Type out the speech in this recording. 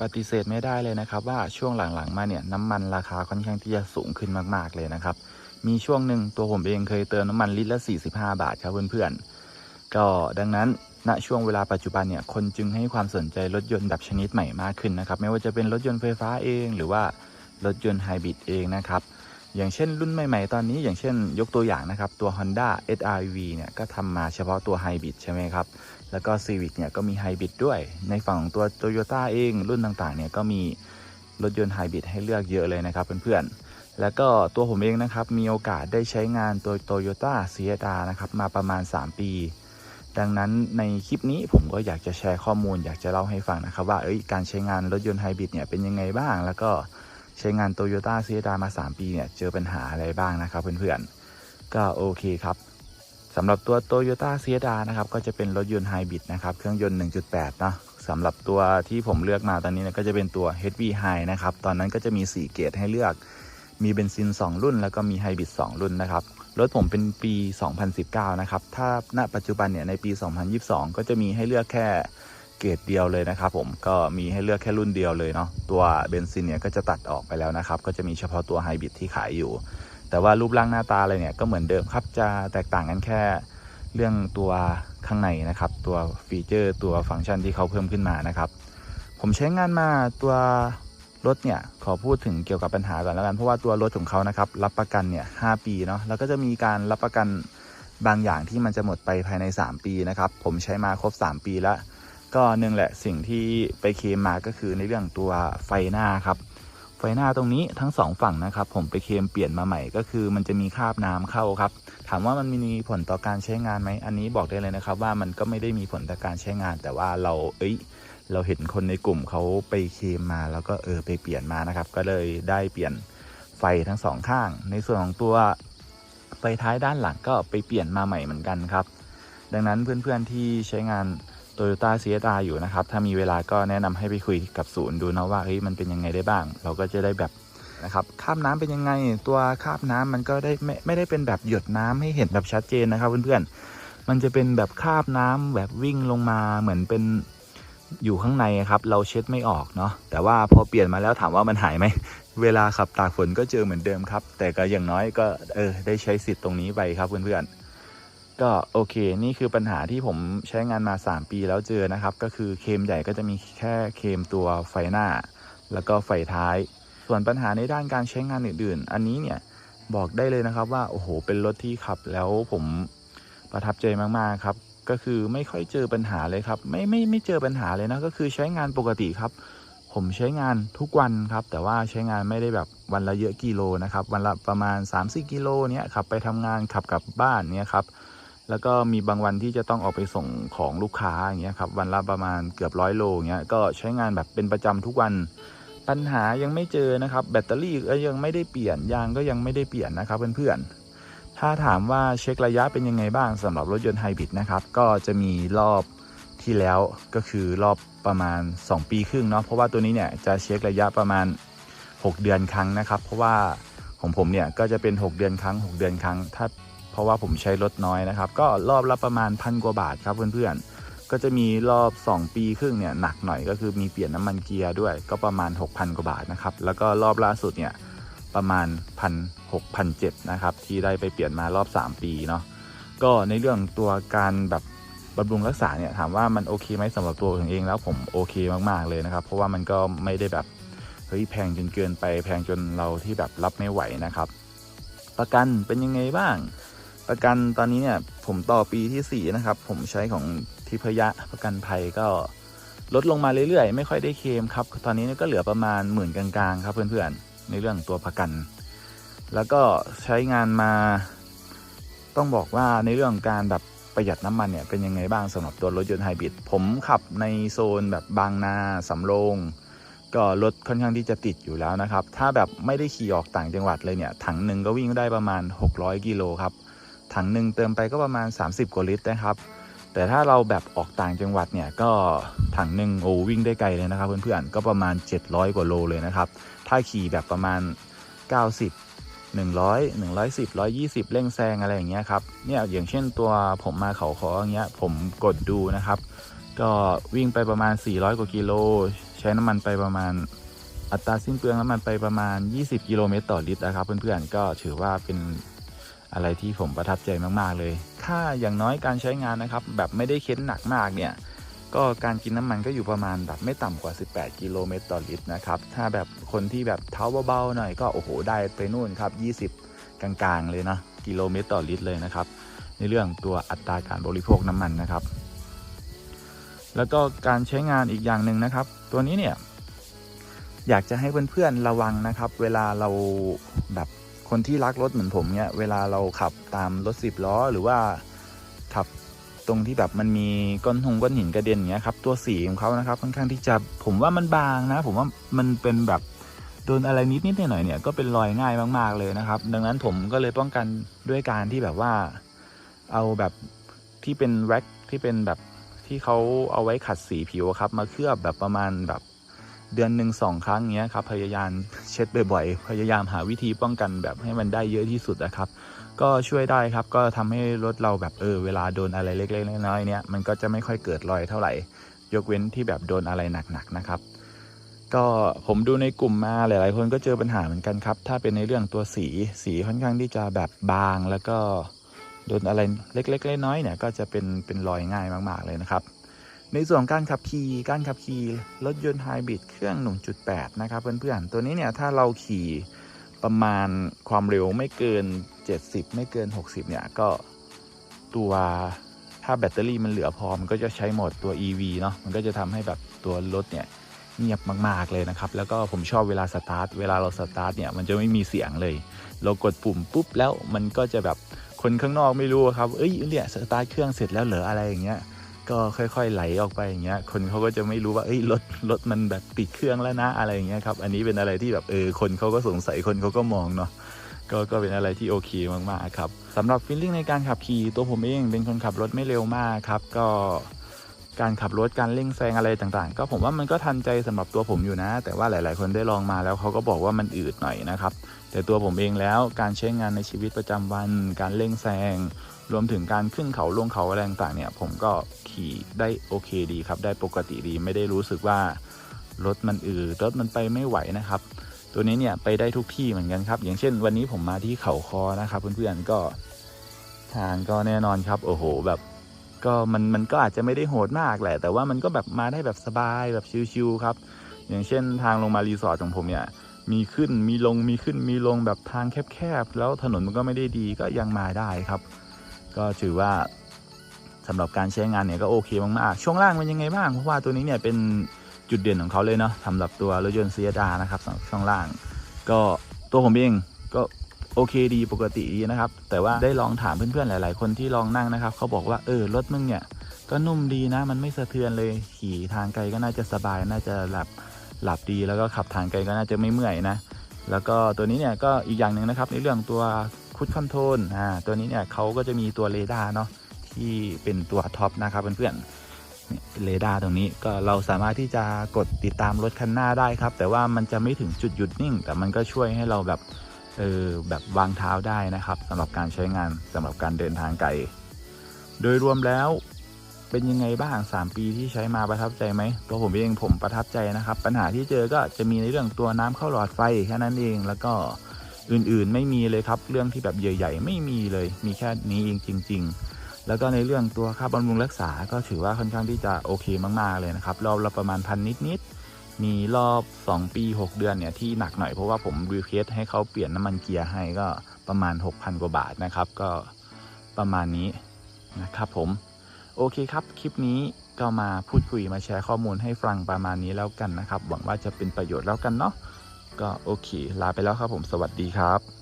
ปฏิเสธไม่ได้เลยนะครับ ว่าช่วงหลังๆมาเนี่ยน้ำมันราคาค่อนข้างที่จะสูงขึ้นมากๆเลยนะครับ มีช่วงหนึ่งตัวผมเองเคยเติมน้ำมันลิตรละ 45 บาทครับเพื่อนๆ ก็ดังนั้นณช่วงเวลาปัจจุบันเนี่ยคนจึงให้ความสนใจรถยนต์แบบชนิดใหม่มากขึ้นนะครับ ไม่ว่าจะเป็นรถยนต์ไฟฟ้าเองหรือว่ารถยนต์ไฮบริดเองนะครับอย่างเช่นรุ่นใหม่ๆ ตอนนี้อย่างเช่นยกตัวอย่างนะครับ ตัว Honda SRV เนี่ยก็ทำมาเฉพาะตัวไฮบริดใช่ไหมครับ แล้วก็ Civic เนี่ยก็มีไฮบริดด้วย ในฝั่งของตัว Toyota เองรุ่นต่างๆเนี่ยก็มีรถยนต์ไฮบริดให้เลือกเยอะเลยนะครับเพื่อนๆ แล้วก็ตัวผมเองนะครับมีโอกาสได้ใช้งานตัว Toyota CHR นะครับมาประมาณ 3 ปี ดังนั้นในคลิปนี้ผมก็อยากจะแชร์ข้อมูล อยากจะเล่าให้ฟังนะครับว่าเอ้ยการใช้งานรถยนต์ไฮบริดเนี่ยเป็นยังไงบ้าง แล้วก็ใช้งาน Toyota CHR มา 3 ปีเนี่ยเจอปัญหาอะไรบ้างนะครับเพื่อนๆ ก็โอเคครับ สำหรับตัว Toyota CHR นะครับก็จะเป็นรถยนต์ไฮบริดนะครับเครื่องยนต์ 1.8เนาะสำหรับตัวที่ผมเลือกมาตอนนี้เนยก็จะเป็นตัว HV High นะครับตอนนั้นก็จะมี 4 เกรดให้เลือก มีเบนซิน 2 รุ่น แล้วก็มีไฮบริด 2 รุ่นนะครับรถผมเป็นปี 2019 นะครับ ถ้าณปัจจุบันเนี่ยในปี 2022 ก็จะมีให้เลือกแค่เกรดเดียวเลยนะครับผมก็มีให้เลือกแค่รุ่นเดียวเลยเนาะตัวเบนซินเนี่ยก็จะตัดออกไปแล้วนะครับก็จะมีเฉพาะตัวไฮบริดที่ขายอยู่ แต่ว่ารูปร่างหน้าตาอะไรเนี่ยก็เหมือนเดิมครับจะแตกต่างกันแค่เรื่องตัวข้างในนะครับ ตัวฟีเจอร์ตัวฟังก์ชันที่เขาเพิ่มขึ้นมานะครับ ผมใช้งานมาตัวรถเนี่ยขอพูดถึงเกี่ยวกับปัญหาก่อนแล้วกันเพราะว่าตัวรถของเขานะครับรับประกันเนี่ยหปีเนาะแล้วก็จะมีการรับประกันบางอย่างที่มันจะหมดไปภายใน 3 ปีนะครับผมใช้มาครบ 3 ปีแล้ว ก็หนึ่งแหละสิ่งที่ไปเคลมมาก็คือในเรื่องตัวไฟหน้าครับ ไฟหน้าตรงนี้ทั้งสองฝั่งนะครับ ผมไปเคมเปลี่ยนมาใหม่ก็คือ มันจะมีคราบน้ำเข้าครับ ถามว่ามันมีผลต่อการใช้งานไหมอันนี้บอกได้เลยนะครับ ว่ามันก็ไม่ได้มีผลต่อการใช้งาน แต่ว่าเราเอ้ย เราเห็นคนในกลุ่มเขาไปเคมมา แล้วก็เออไปเปลี่ยนมานะครับ ก็เลยได้เปลี่ยนไฟทั้งสองข้าง ในส่วนของตัวไฟท้ายด้านหลังก็ไปเปลี่ยนมาใหม่เหมือนกันครับ ดังนั้นเพื่อนๆที่ใช้งาน Toyota CSR อยู่นะครับ ถ้ามีเวลาก็แนะนำให้ไปคุยกับศูนย์ดูนะว่าเฮ้ยมันเป็นยังไงได้บ้าง เราก็จะได้แบบนะครับคาบน้ำเป็นยังไง ตัวคาบน้ำมันก็ได้ไม่ไม่ได้เป็นแบบหยดน้ำให้เห็นแบบชัดเจนนะครับเพื่อนๆมันจะเป็นแบบคาบน้ำแบบวิ่งลงมาเหมือนเป็นอยู่ข้างในครับเราเช็ดไม่ออกเนาะแต่ว่าพอเปลี่ยนมาแล้วถามว่ามันหายไหมเวลาขับตากฝนก็เจอเหมือนเดิมครับ แต่ก็อย่างน้อยก็เออได้ใช้สิทธิ์ตรงนี้ไปครับเพื่อนๆ ก็โอเค นี่คือปัญหาที่ผมใช้งานมา 3 ปีแล้วเจอนะครับ ก็คือเคมใหญ่ก็จะมีแค่เคมตัวไฟหน้า แล้วก็ไฟท้าย ส่วนปัญหาในด้านการใช้งานอื่นๆ อันนี้เนี่ยบอกได้เลยนะครับว่าโอ้โหเป็นรถที่ขับแล้วผมประทับใจมากๆครับ ก็คือไม่ค่อยเจอปัญหาเลยครับ ไม่ไม่ไม่เจอปัญหาเลยนะก็คือใช้งานปกติครับ ผมใช้งานทุกวันครับ แต่ว่าใช้งานไม่ได้แบบวันละเยอะกิโลนะครับ วันละประมาณ 3-4กิโลเนี่ยขับไปทำงานขับกลับบ้านเนี่ยครับ แล้วก็มีบางวันที่จะต้องออกไปส่งของลูกค้าอย่างเงี้ยครับวันละประมาณเกือบร้อยโลเงี้ยก็ใช้งานแบบเป็นประจำทุกวัน ปัญหายังไม่เจอนะครับ แบตเตอรี่ก็ยังไม่ได้เปลี่ยนยางก็ยังไม่ได้เปลี่ยนนะครับเพื่อนๆถ้าถามว่าเช็คระยะเป็นยังไงบ้างสำหรับรถยนต์ไฮบริดนะครับก็จะมีรอบที่แล้วก็คือรอบประมาณ 2 ปีครึ่งเนาะเพราะว่าตัวนี้เนี่ยจะเช็คระยะประมาณ 6 เดือนครั้งนะครับ เพราะว่าของผมเนี่ยก็จะเป็น 6 เดือนครั้ง 6 เดือนครั้ง ถ้า เพราะว่าผมใช้รถน้อยนะครับ ก็รอบละประมาณพันกว่าบาทครับเพื่อนๆ ก็จะมีรอบ 2 ปีครึ่งเนี่ยหนักหน่อยก็คือมีเปลี่ยนน้ำมันเกียร์ด้วย ก็ประมาณ 6,000 กว่าบาทนะครับ แล้วก็รอบล่าสุดเนี่ยประมาณพันหกพันเจ็ดนะครับ ที่ได้ไปเปลี่ยนมารอบ 3 ปีเนาะก็ในเรื่องตัวการแบบบำรุงรักษาเนี่ยถามว่ามันโอเคไหมสำหรับตัวผมเองแล้วผมโอเคมากๆเลยนะครับ เพราะว่ามันก็ไม่ได้แบบเฮ้ยแพงจนเกินไปแพงจนเราที่แบบรับไม่ไหวนะครับ ประกันเป็นยังไงบ้าง ประกันตอนนี้เนี่ยผมต่อปีที่ 4 นะครับ ผมใช้ของทิพยะประกันภัยก็ลดลงมาเรื่อยๆ ไม่ค่อยได้เคลมครับ ตอนนี้ก็เหลือประมาณหมื่นกลางๆ ครับเพื่อนๆ ในเรื่องตัวประกัน แล้วก็ใช้งานมา ต้องบอกว่าในเรื่องการแบบประหยัดน้ำมันเนี่ยเป็นยังไงบ้างสำหรับตัวรถยนต์ไฮบริดผมขับในโซนแบบบางนาสำโรงก็รถค่อนข้างที่จะติดอยู่แล้วนะครับ ถ้าแบบไม่ได้ขี่ออกต่างจังหวัดเลยเนี่ย ถังหนึ่งก็วิ่งได้ประมาณ 600 กิโลครับ ถังหนึ่งเติมไปก็ประมาณ 30 กว่าลิตรนะครับ แต่ถ้าเราแบบออกต่างจังหวัดเนี่ยก็ถังหนึ่งโอ้วิ่งได้ไกลเลยนะครับเพื่อนๆก็ประมาณ 700 กว่าโลเลยนะครับ ถ้าขี่แบบประมาณ 90 100 110 120 เร่งแซงอะไรอย่างเงี้ยครับเนี่ยอย่างเช่นตัวผมมาเขาขออย่างเงี้ยผมกดดูนะครับ ก็วิ่งไปประมาณ 400 กว่ากิโล ใช้น้ำมันไปประมาณอัตราสิ้นเปลืองน้ำมันไปประมาณ 20 กิโลเมตรต่อลิตรนะครับ เพื่อนๆก็ถือว่าเป็น อะไรที่ผมประทับใจมากๆเลย ถ้าอย่างน้อยการใช้งานนะครับ แบบไม่ได้เค้นหนักมากเนี่ย ก็การกินน้ำมันก็อยู่ประมาณแบบไม่ต่ำกว่า 18 กิโลเมตรต่อลิตรนะครับ ถ้าแบบคนที่แบบเท้าเบาๆหน่อยก็โอ้โหได้ไปนู่นครับ 20 กลางๆ เลยนะกิโลเมตรต่อลิตรเลยนะครับ ในเรื่องตัวอัตราการบริโภคน้ำมันนะครับ แล้วก็การใช้งานอีกอย่างหนึ่งนะครับ ตัวนี้เนี่ยอยากจะให้เพื่อนๆระวังนะครับ เวลาเราแบบ คนที่รักรถเหมือนผมเนี่ยเวลาเราขับตามรถสิบล้อหรือว่าขับตรงที่แบบมันมีก้อนหงก้อนหินกระเด็นอย่างเงี้ยครับตัวสีของเขานะครับค่อนข้างที่จะผมว่ามันบางนะ ผมว่ามันเป็นแบบโดนอะไรนิดนิดหน่อยเนี่ยก็เป็นรอยง่ายมากๆเลยนะครับ ดังนั้นผมก็เลยป้องกันด้วยการที่แบบว่าเอาแบบที่เป็นแว็กที่เป็นแบบที่เขาเอาไว้ขัดสีผิวครับ มาเคลือบแบบประมาณแบบ เดือนหนึ่งสองครั้งเงี้ยครับพยายามเช็ดบ่อยๆพยายามหาวิธีป้องกันแบบให้มันได้เยอะที่สุดนะครับ ก็ช่วยได้ครับก็ทำให้รถเราแบบเออเวลาโดนอะไรเล็กๆน้อยๆเนี่ยมันก็จะไม่ค่อยเกิดรอยเท่าไหร่ ยกเว้นที่แบบโดนอะไรหนักๆนะครับก็ผมดูในกลุ่มมาหลาย ๆ คนก็เจอปัญหาเหมือนกันครับ ถ้าเป็นในเรื่องตัวสีสีค่อนข้างที่จะแบบบางแล้วก็โดนอะไรเล็กๆน้อยๆเนี่ยก็จะเป็นเป็นรอยง่ายมาก ๆ เลยนะครับ ในส่วนของการขับขี่การขับขี่รถยนต์ไฮบริดเครื่อง 1.8 นะครับ เพื่อนๆ ตัวนี้เนี่ยถ้าเราขี่ประมาณความเร็วไม่เกิน 70 ไม่เกิน 60 เนี่ย ก็ตัวถ้าแบตเตอรี่มันเหลือพอมันก็จะใช้โหมดตัว EV เนาะมันก็จะทำให้แบบตัวรถเนี่ยเงียบมาก ๆ เลยนะครับ แล้วก็ผมชอบเวลาสตาร์ท เวลาเราสตาร์ทเนี่ยมันจะไม่มีเสียงเลย เรากดปุ่มปุ๊บแล้วมันก็จะแบบคนข้างนอกไม่รู้ครับ เอ้ยเนี่ยสตาร์ทเครื่องเสร็จแล้วเหรออะไรอย่างเงี้ย ก็ค่อยๆไหลออกไปอย่างเงี้ย คนเขาก็จะไม่รู้ว่าเอ้ยรถรถมันแบบติดเครื่องแล้วนะอะไรอย่างเงี้ยครับ อันนี้เป็นอะไรที่แบบเออคนเขาก็สงสัยคนเขาก็มองเนาะก็ก็เป็นอะไรที่โอเคมากๆครับสำหรับฟีลลิ่งในการขับขี่ตัวผมเองเป็นคนขับรถไม่เร็วมากครับ ก็การขับรถการเร่งแซงอะไรต่างๆ ก็ผมว่ามันก็ทันใจสำหรับตัวผมอยู่นะ แต่ว่าหลาย ๆ คนได้ลองมาแล้วเขาก็บอกว่ามันอืดหน่อยนะครับ แต่ตัวผมเองแล้วการใช้งานในชีวิตประจำวัน การเร่งแซงรวมถึงการขึ้นเขาลงเขาอะไรต่างๆเนี่ย ผมก็ขี่ได้โอเคดีครับ ได้ปกติดีไม่ได้รู้สึกว่ารถมันอืดรถมันไปไม่ไหวนะครับ ตัวนี้เนี่ยไปได้ทุกที่เหมือนกันครับ อย่างเช่น วันนี้ผมมาที่เขาคอนะครับเพื่อนๆก็ทางก็แน่นอนครับ โอ้โหแบบก็มันมันก็อาจจะไม่ได้โหดมากแหละ แต่ว่ามันก็แบบมาได้แบบสบายแบบชิวๆครับ อย่างเช่นทางลงมารีสอร์ทของผมเนี่ยมีขึ้นมีลงมีขึ้นมีลงแบบทางแคบๆแล้วถนนมันก็ไม่ได้ดีก็ยังมาได้ครับ ก็ถือว่า สำหรับการใช้งานเนี่ยก็โอเคมากๆ ช่วงล่างเป็นยังไงบ้าง เพราะว่าตัวนี้เนี่ยเป็นจุดเด่นของเขาเลยเนาะสำหรับตัวรถยนต์ CSR นะครับสำหรับช่วงล่าง ก็ตัวผมเองก็โอเคดีปกติดีนะครับ แต่ว่าได้ลองถามเพื่อนๆหลาย ๆ คนที่ลองนั่งนะครับ เขาบอกว่าเออรถมึงเนี่ยก็นุ่มดีนะ มันไม่สะเทือนเลยขี่ทางไกลก็น่าจะสบายน่าจะหลับหลับดีแล้วก็ขับทางไกลก็น่าจะไม่เมื่อยนะ แล้วก็ตัวนี้เนี่ยก็อีกอย่างหนึ่งนะครับในเรื่องตัวคุดคอนโทรลอ่าตัวนี้เนี่ยเขาก็จะมีตัวเรดาร์เนาะ ที่เป็นตัวท็อปนะครับเพื่อนๆเนี่ยเป็นเรดาร์ตรงนี้ก็เราสามารถที่จะกดติดตามรถคันหน้าได้ครับ แต่ว่ามันจะไม่ถึงจุดหยุดนิ่ง แต่มันก็ช่วยให้เราแบบเออแบบวางเท้าได้นะครับสำหรับการใช้งานสำหรับการเดินทางไกล โดยรวมแล้วเป็นยังไงบ้าง 3 ปีที่ใช้มาประทับใจไหมตัวผมเองผมประทับใจนะครับ ปัญหาที่เจอก็จะมีในเรื่องตัวน้ำเข้าหลอดไฟแค่นั้นเอง แล้วก็อื่นๆไม่มีเลยครับ เรื่องที่แบบใหญ่ๆไม่มีเลย มีแค่นี้เองจริง ๆ แล้วก็ในเรื่องตัวค่าบำรุงรักษาก็ถือว่าค่อนข้างที่จะโอเคมากๆเลยนะครับ รอบละประมาณพันนิดๆ มีรอบ 2 ปี 6 เดือนเนี่ยที่หนักหน่อยเพราะว่าผมรีเควสให้เขาเปลี่ยนน้ำมันเกียร์ให้ก็ประมาณ 6,000 กว่าบาทนะครับ ก็ประมาณนี้นะครับผมโอเคครับ คลิปนี้ก็มาพูดคุยมาแชร์ข้อมูลให้ฟังประมาณนี้แล้วกันนะครับ หวังว่าจะเป็นประโยชน์แล้วกันเนาะก็โอเค ลาไปแล้วครับผมสวัสดีครับ